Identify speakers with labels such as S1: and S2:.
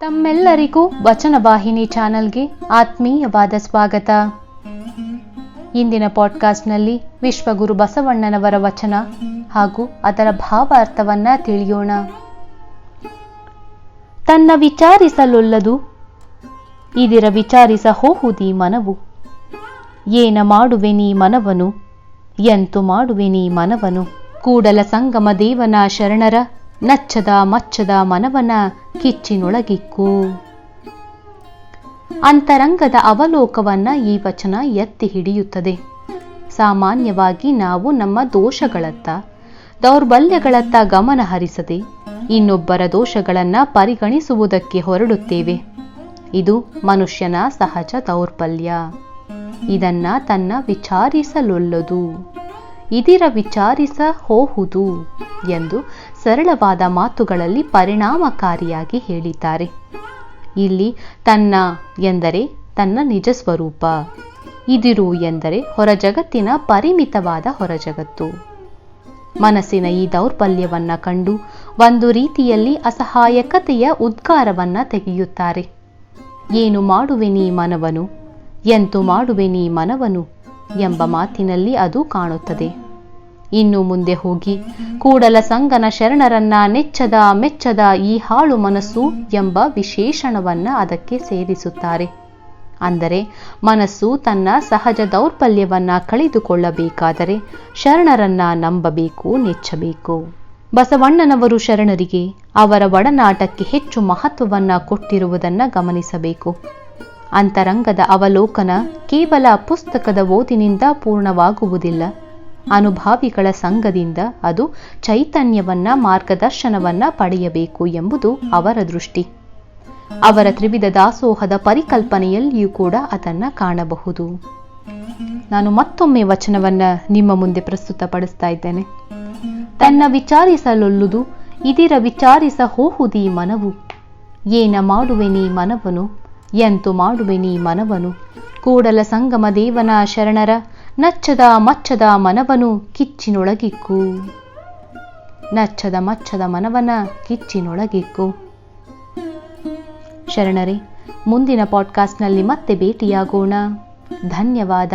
S1: ತಮ್ಮೆಲ್ಲರಿಗೂ ವಚನವಾಹಿನಿ ಚಾನೆಲ್ಗೆ ಆತ್ಮೀಯವಾದ ಸ್ವಾಗತ. ಇಂದಿನ ಪಾಡ್ಕಾಸ್ಟ್ನಲ್ಲಿ ವಿಶ್ವಗುರು ಬಸವಣ್ಣನವರ ವಚನ ಹಾಗೂ ಅದರ ಭಾವಾರ್ಥವನ್ನ ತಿಳಿಯೋಣ. ತನ್ನ ವಿಚಾರಿಸಲೊಲ್ಲದು, ಇದಿರ ವಿಚಾರಿಸ ಹೋಹುದಿ ಮನವು. ಏನ ಮಾಡುವೆ ನೀ ಮನವನು, ಎಂತು ಮಾಡುವೆ ನೀ ಮನವನು, ಕೂಡಲ ಸಂಗಮ ದೇವನ ಶರಣರ ನಚ್ಚದ ಮಚ್ಚದ ಮನವನ ಕಿಚ್ಚಿನೊಳಗಿಕ್ಕು. ಅಂತರಂಗದ ಅವಲೋಕವನ್ನ ಈ ವಚನ ಎತ್ತಿ ಹಿಡಿಯುತ್ತದೆ. ಸಾಮಾನ್ಯವಾಗಿ ನಾವು ನಮ್ಮ ದೋಷಗಳತ್ತ, ದೌರ್ಬಲ್ಯಗಳತ್ತ ಗಮನ ಹರಿಸದೆ ಇನ್ನೊಬ್ಬರ ದೋಷಗಳನ್ನ ಪರಿಗಣಿಸುವುದಕ್ಕೆ ಹೊರಡುತ್ತೇವೆ. ಇದು ಮನುಷ್ಯನ ಸಹಜ ದೌರ್ಬಲ್ಯ. ಇದನ್ನ ತನ್ನ ವಿಚಾರಿಸಲೊಲ್ಲದು. ಇದಿರ ವಿಚಾರಿಸ ಹೋಹುದು ಎಂದು ಸರಳವಾದ ಮಾತುಗಳಲ್ಲಿ ಪರಿಣಾಮಕಾರಿಯಾಗಿ ಹೇಳಿದ್ದಾರೆ. ಇಲ್ಲಿ ತನ್ನ ಎಂದರೆ ತನ್ನ ನಿಜ ಸ್ವರೂಪ, ಇದಿರು ಎಂದರೆ ಹೊರಜಗತ್ತಿನ ಪರಿಮಿತವಾದ ಹೊರಜಗತ್ತು ಮನಸ್ಸಿನ ಈ ದೌರ್ಬಲ್ಯವನ್ನು ಕಂಡು ಒಂದು ರೀತಿಯಲ್ಲಿ ಅಸಹಾಯಕತೆಯ ಉದ್ಗಾರವನ್ನ ತೆಗೆಯುತ್ತಾರೆ. ಏನು ಮಾಡುವೆ ನೀ ಮನವನು? ಎಂತು ಮಾಡುವೆ ನೀ ಮನವನು? ಎಂಬ ಮಾತಿನಲ್ಲಿ ಅದು ಕಾಣುತ್ತದೆ. ಇನ್ನು ಮುಂದೆ ಹೋಗಿ, ಕೂಡಲ ಸಂಗನ ಶರಣರನ್ನ ನೆಚ್ಚದ ಮೆಚ್ಚದ ಈ ಹಾಳು ಮನಸ್ಸು ಎಂಬ ವಿಶೇಷಣವನ್ನ ಅದಕ್ಕೆ ಸೇರಿಸುತ್ತಾರೆ. ಅಂದರೆ ಮನಸ್ಸು ತನ್ನ ಸಹಜ ದೌರ್ಬಲ್ಯವನ್ನ ಕಳೆದುಕೊಳ್ಳಬೇಕಾದರೆ ಶರಣರನ್ನ ನಂಬಬೇಕು, ನೆಚ್ಚಬೇಕು. ಬಸವಣ್ಣನವರು ಶರಣರಿಗೆ ಅವರ ಒಡನಾಟಕ್ಕೆ ಹೆಚ್ಚು ಮಹತ್ವವನ್ನ ಕೊಟ್ಟಿರುವುದನ್ನು ಗಮನಿಸಬೇಕು. ಅಂತರಂಗದ ಅವಲೋಕನ ಕೇವಲ ಪುಸ್ತಕದ ಓದಿನಿಂದ ಪೂರ್ಣವಾಗುವುದಿಲ್ಲ. ಅನುಭಾವಿಗಳ ಸಂಘದಿಂದ ಅದು ಚೈತನ್ಯವನ್ನ, ಮಾರ್ಗದರ್ಶನವನ್ನ ಪಡೆಯಬೇಕು ಎಂಬುದು ಅವರ ದೃಷ್ಟಿ. ಅವರ ತ್ರಿವಿಧ ದಾಸೋಹದ ಪರಿಕಲ್ಪನೆಯಲ್ಲಿಯೂ ಕೂಡ ಅದನ್ನು ಕಾಣಬಹುದು. ನಾನು ಮತ್ತೊಮ್ಮೆ ವಚನವನ್ನ ನಿಮ್ಮ ಮುಂದೆ ಪ್ರಸ್ತುತಪಡಿಸ್ತಾ ಇದ್ದೇನೆ. ತನ್ನ ವಿಚಾರಿಸಲೊಲ್ಲುದು, ಇದಿರ ವಿಚಾರಿಸ ಹೋಹುದೀ ಮನವು. ಏನ ಮಾಡುವೆ ನೀ ಮನವನು? ಎಂತು ಮಾಡುವೆ ನೀ ಮನವನು? ಕೂಡಲ ಸಂಗಮ ದೇವನ ಶರಣರ ನಚ್ಚದ ಮಚ್ಚದ ಮನವನು ಕಿಚ್ಚಿನೊಳಗಿಕ್ಕು. ನಚ್ಚದ ಮಚ್ಚದ ಮನವನ ಕಿಚ್ಚಿನೊಳಗಿಕ್ಕು. ಶರಣರೇ ಮುಂದಿನ ಪಾಡ್ಕಾಸ್ಟ್ನಲ್ಲಿ ಮತ್ತೆ ಭೇಟಿಯಾಗೋಣ. ಧನ್ಯವಾದ.